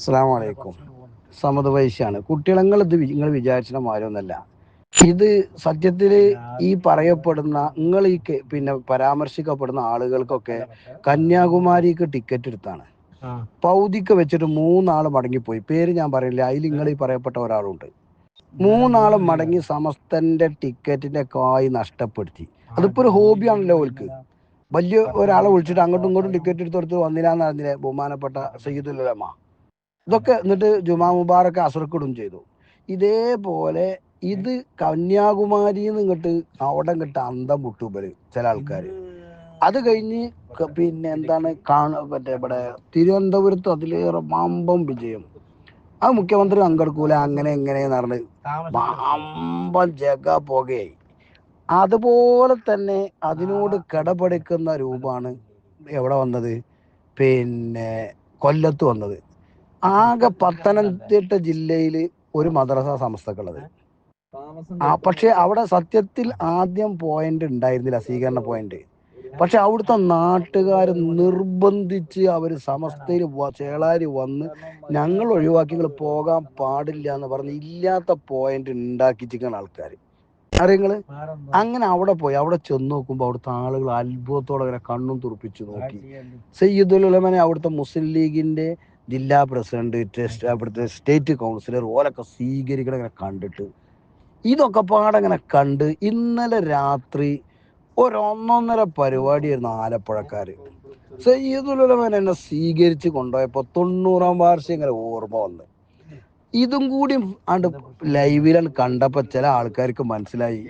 അസ്സാം വലൈക്കും സമത് വൈശ്യാണ് കുട്ടികളങ്ങൾ ഇത് നിങ്ങൾ വിചാരിച്ചിട്ട് മാരൊന്നല്ല. ഇത് സത്യത്തിൽ ഈ പറയപ്പെടുന്ന നിങ്ങൾ ഈ പിന്നെ പരാമർശിക്കപ്പെടുന്ന ആളുകൾക്കൊക്കെ കന്യാകുമാരിക്ക് ടിക്കറ്റ് എടുത്താണ്. പൗതിക്ക് വെച്ചിട്ട് മൂന്നാൾ മടങ്ങിപ്പോയി. പേര് ഞാൻ പറയില്ല അതിൽ നിങ്ങൾ ഈ പറയപ്പെട്ട ഒരാളുണ്ട്. മൂന്നാളും മടങ്ങി സമസ്തന്റെ ടിക്കറ്റിന്റെ കായ് നഷ്ടപ്പെടുത്തി അതിപ്പോ ഒരു ഹോബിയാണല്ലോ ഓൽക്ക്. വലിയ ഒരാളെ വിളിച്ചിട്ട് അങ്ങോട്ടും ഇങ്ങോട്ടും ടിക്കറ്റ് എടുത്ത് കൊടുത്ത് വന്നില്ലാന്ന് അറിഞ്ഞില്ലേ? ബഹുമാനപ്പെട്ട സയ്യിദുലമ ഇതൊക്കെ എന്നിട്ട് ജുമാ മുബാറക്ക് അസുറക്കിടും ചെയ്തു. ഇതേപോലെ ഇത് കന്യാകുമാരിന്ന് ഇങ്ങോട്ട് അവിടെ ഇങ്ങോട്ട് അന്തം വിട്ടുപര് ചില ആൾക്കാർ അത് കഴിഞ്ഞ് പിന്നെ എന്താണ് കാണ മറ്റേ ഇവിടെ തിരുവനന്തപുരത്ത് അതിലേറെ മാമ്പം വിജയം. അത് മുഖ്യമന്ത്രി പങ്കെടുക്കൂല അങ്ങനെ എങ്ങനെ പറഞ്ഞ് മാമ്പം ജഗ പുകയായി. അതുപോലെ തന്നെ അതിനോട് കിടപെടുക്കുന്ന രൂപമാണ് എവിടെ വന്നത്? പിന്നെ കൊല്ലത്ത് വന്നത്. ആകെ പത്തനംതിട്ട ജില്ലയിൽ ഒരു മദ്രസ സംസ്ഥക്കുള്ളത്. ആ പക്ഷെ അവിടെ സത്യത്തിൽ ആദ്യം പോയിന്റ് ഉണ്ടായിരുന്നില്ല സ്വീകരണ പോയിന്റ് പക്ഷെ അവിടുത്തെ നാട്ടുകാർ നിർബന്ധിച്ച് അവർ സമസ്തയിൽ ചേളാരി വന്ന് ഞങ്ങൾ ഒഴിവാക്കി നിങ്ങൾ പോകാൻ പാടില്ല എന്ന് പറഞ്ഞ് ഇല്ലാത്ത പോയിന്റ് ഉണ്ടാക്കിച്ചിരിക്കുന്ന ആൾക്കാർ അറിയങ്ങൾ? അങ്ങനെ അവിടെ പോയി. അവിടെ ചെന്ന് നോക്കുമ്പോൾ അവിടുത്തെ ആളുകൾ അത്ഭുതത്തോടെ അങ്ങനെ കണ്ണും തുറപ്പിച്ചു നോക്കി. സയ്യിദുൽ ഉലമനെ അവിടുത്തെ മുസ്ലിം ലീഗിന്റെ ജില്ലാ പ്രസിഡന്റ് ടെസ്റ്റ് അവിടുത്തെ സ്റ്റേറ്റ് കൗൺസിലർ ഓലൊക്കെ സ്വീകരിക്കണം ഇങ്ങനെ കണ്ടിട്ട്. ഇതൊക്കെ പാടങ്ങനെ കണ്ട് ഇന്നലെ രാത്രി ഒരൊന്നൊന്നര പരിപാടിയായിരുന്നു ആലപ്പുഴക്കാർ സയ്യിദുൽ ഉലമൻ എന്നെ സ്വീകരിച്ച് കൊണ്ടുപോയപ്പോൾ തൊണ്ണൂറാം വാർഷികം ഇങ്ങനെ ഓർമ്മ വന്ന്. ഇതും കൂടി ആണ്ട് ലൈവിലാണ് കണ്ടപ്പോൾ ചില ആൾക്കാർക്ക് മനസ്സിലായി.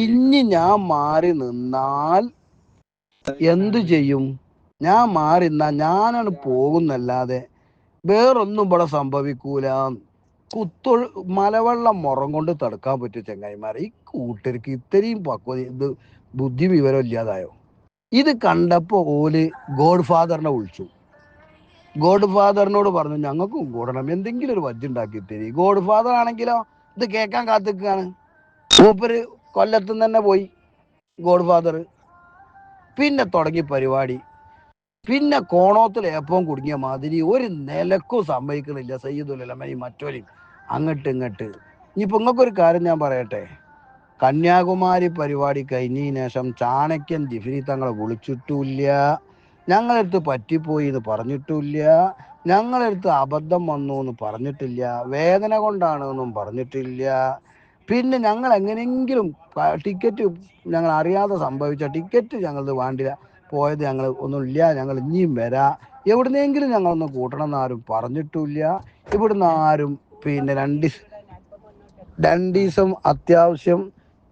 ഇനി ഞാൻ മാറി നിന്നാൽ എന്തു ചെയ്യും? ഞാൻ മാറി നിന്നാൽ ഞാനാണ് പോകുന്നല്ലാതെ വേറൊന്നും ഇവിടെ സംഭവിക്കൂല. കുത്തൊഴു മലവെള്ളം മുറം കൊണ്ട് തടുക്കാൻ പറ്റും ചെങ്ങായിമാരെ ഈ കൂട്ടർക്ക് ഇത്രയും പക്വത ഇത് ബുദ്ധി വിവരം ഇല്ലാതായോ? ഇത് കണ്ടപ്പോ ഓൽ ഗോഡ് ഫാദറിനെ വിളിച്ചു. ഗോഡ് ഫാദറിനോട് പറഞ്ഞു ഞങ്ങൾക്കും കൂടണം. എന്തെങ്കിലും ഒരു വജ്ജ് ഉണ്ടാക്കി തരി. ഗോഡ് ഫാദർ ആണെങ്കിലോ ഇത് കേൾക്കാൻ കാത്തിക്കാണ് മൂപ്പര് കൊല്ലത്തുനിന്ന് തന്നെ പോയി ഗോഡ് ഫാദർ പിന്നെ തുടങ്ങി പരിപാടി. പിന്നെ കോണോത്തിൽ ഏപ്പവും കുടുങ്ങിയ മാതിരി ഒരു നിലക്കും സമ്മതിക്കണില്ല സയ്യിദുലമനി ഈ മറ്റൊരു അങ്ങോട്ട് ഇങ്ങോട്ട്. ഇനിയിപ്പോൾ നിങ്ങൾക്കൊരു കാര്യം ഞാൻ പറയട്ടെ. കന്യാകുമാരി പരിപാടി കഴിഞ്ഞതിന് ശേഷം ചാണക്യൻ ജിഫിനി തങ്ങളെ വിളിച്ചിട്ടില്ല ഞങ്ങളെടുത്ത് പറ്റിപ്പോയി എന്ന് പറഞ്ഞിട്ടില്ല ഞങ്ങളെടുത്ത് അബദ്ധം വന്നു എന്ന് പറഞ്ഞിട്ടില്ല. വേദന കൊണ്ടാണ് എന്നും പറഞ്ഞിട്ടില്ല. പിന്നെ ഞങ്ങൾ എങ്ങനെയെങ്കിലും ടിക്കറ്റ് ഞങ്ങൾ അറിയാതെ സംഭവിച്ച ടിക്കറ്റ് ഞങ്ങളത് വേണ്ടില്ല. പോയത് ഞങ്ങൾ ഒന്നുമില്ല. ഞങ്ങൾ ഇനിയും വരാ. എവിടുന്നെങ്കിലും ഞങ്ങളൊന്ന് കൂട്ടണം എന്ന് ആരും പറഞ്ഞിട്ടില്ല ഇവിടുന്ന് ആരും പിന്നെ രണ്ട് രണ്ട് ദിവസം അത്യാവശ്യം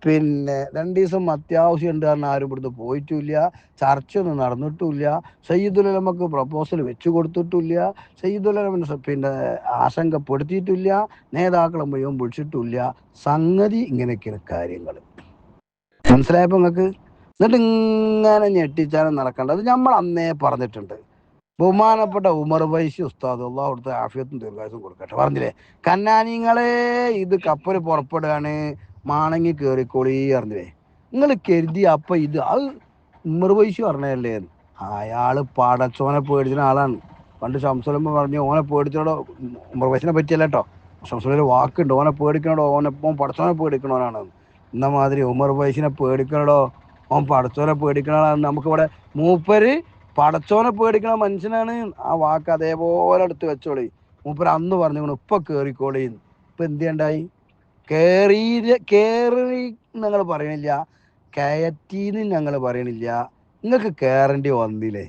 പിന്നെ രണ്ട് ദിവസം അത്യാവശ്യം ഉണ്ട് കാരണം ആരും ഇവിടുന്ന് പോയിട്ടില്ല. ചർച്ചയൊന്നും നടന്നിട്ടില്ല സയ്യിദുലമക്ക് പ്രപ്പോസൽ വെച്ചു കൊടുത്തിട്ടില്ല സയ്യിദുലമന് പിന്നെ ആശങ്കപ്പെടുത്തിയിട്ടില്ല. നേതാക്കളെ മുഴുവൻ വിളിച്ചിട്ടില്ല സംഗതി ഇങ്ങനെയൊക്കെയാണ് കാര്യങ്ങൾ മനസ്സിലായപ്പോ നിങ്ങൾക്ക്? എന്നിട്ട് ഇങ്ങനെ ഞെട്ടിച്ചാലും നടക്കേണ്ടത് നമ്മൾ അന്നേ പറഞ്ഞിട്ടുണ്ട്. ബഹുമാനപ്പെട്ട ഉമർ വൈശി ഉസ്താദ് അവിടുത്തെ ആഫിയത്തും ദീർഘായുസും കൊടുക്കട്ടെ. പറഞ്ഞില്ലേ? കന്നാനിങ്ങളെ ഇത് കപ്പൽ പുറപ്പെടുകയാണ്. മാണങ്ങി കയറിക്കോളി പറഞ്ഞില്ലേ? നിങ്ങൾ കരുതി അപ്പൊ ഇത് അത് ഉമർ വൈശി പറഞ്ഞല്ലേ അയാൾ പടച്ചോനെ പേടിച്ചിന ആളാണ്. പണ്ട് ശംസുലമ്മ പറഞ്ഞു ഓനെ പേടിച്ചോടോ ഉമർ വൈശിനെ പറ്റിയല്ല കേട്ടോ ശംസുലൊരു വാക്കുണ്ട്. ഓനെ പേടിക്കണോടോ? ഓനെപ്പം പടച്ചോനെ പേടിക്കണോനാണ്. എന്ന മാതിരി ഉമർ വൈശിനെ പേടിക്കണടോ? ഓൻ പടച്ചോനെ പേടിക്കണാണ് നമുക്കിവിടെ മൂപ്പര് പടച്ചോനെ പേടിക്കണ മനുഷ്യനാണ്. ആ വാക്ക് അതേപോലെ എടുത്ത് വെച്ചോളി. മൂപ്പര് അന്ന് പറഞ്ഞു ഇപ്പൊ കേറിക്കോളി ഇപ്പൊ എന്ത് ചെയ്യണ്ടായി? കേറി കേറി ഞങ്ങൾ പറയണില്ല. കയറ്റീന്ന് ഞങ്ങൾ പറയണില്ല. നിങ്ങൾക്ക് കേറേണ്ടി വന്നില്ലേ?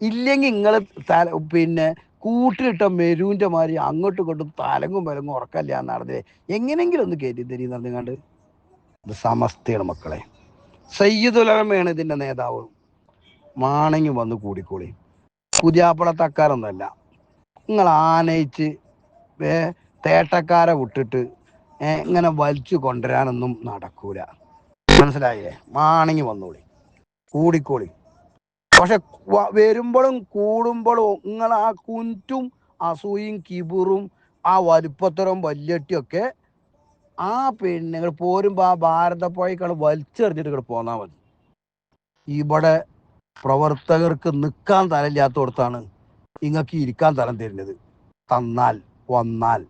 ഇല്ലെങ്കിൽ നിങ്ങൾ തല പിന്നെ കൂട്ടിലിട്ട മെരുവിന്റെ മാതിരി അങ്ങോട്ടും ഇങ്ങോട്ടും തലങ്ങും വിലങ്ങും ഉറക്കല്ല നടന്നില്ലേ എങ്ങനെങ്കിലും ഒന്ന് കയറ്റി തരീന്ന് പറഞ്ഞുകൊണ്ട് ഇത് സമസ്തയാണ് മക്കളെ. സയ്യിദുലമയാണ് ഇതിന്റെ നേതാവ്. മാണങ്ങി വന്ന് കൂടിക്കോളി. പുതിയാപ്പള തക്കാരൊന്നുമല്ല. നിങ്ങൾ ആനയിച്ച് ഏ തേട്ടക്കാരെ വിട്ടിട്ട് ഇങ്ങനെ വലിച്ചു കൊണ്ടുവരാനൊന്നും നടക്കൂല. മനസ്സിലായില്ലേ? മാണങ്ങി വന്നോളി. കൂടിക്കോളി. പക്ഷെ വരുമ്പോഴും കൂടുമ്പോഴും നിങ്ങൾ ആ കുന്റും അസൂയും കിബിറും ആ വലുപ്പത്തരം വല്യട്ടിയൊക്കെ ആ പിന്നെ പോരുമ്പോ ആ ഭാരതപ്പുഴക്കാണ് വലിച്ചെറിഞ്ഞിട്ട് ഇങ്ങോട്ട് പോന്നാ മതി. ഇവിടെ പ്രവർത്തകർക്ക് നിൽക്കാൻ തലമില്ലാത്തോടത്താണ് നിങ്ങൾക്ക് ഇരിക്കാൻ തരം തരുന്നത്. തന്നാൽ വന്നാൽ.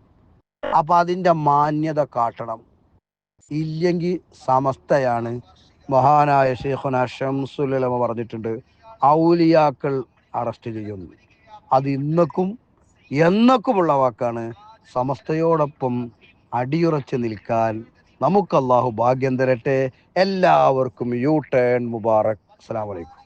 അപ്പൊ അതിന്റെ മാന്യത കാട്ടണം. ഇല്ലെങ്കിൽ സമസ്തയാണ്. മഹാനായ ഷെയ്ഖുന ഷംസുലമ പറഞ്ഞിട്ടുണ്ട് ഔലിയാക്കൾ അറസ്റ്റ് ചെയ്യുന്നു. അത് ഇന്നക്കും എന്നക്കുമുള്ള വാക്കാണ്. സമസ്തയോടൊപ്പം അടിയുറച്ച് നിൽക്കാൻ നമുക്ക് അള്ളാഹു ഭാഗ്യം തരട്ടെ. എല്ലാവർക്കും യു ടേൺ മുബാറക്. അസ്സാം അലൈക്കും.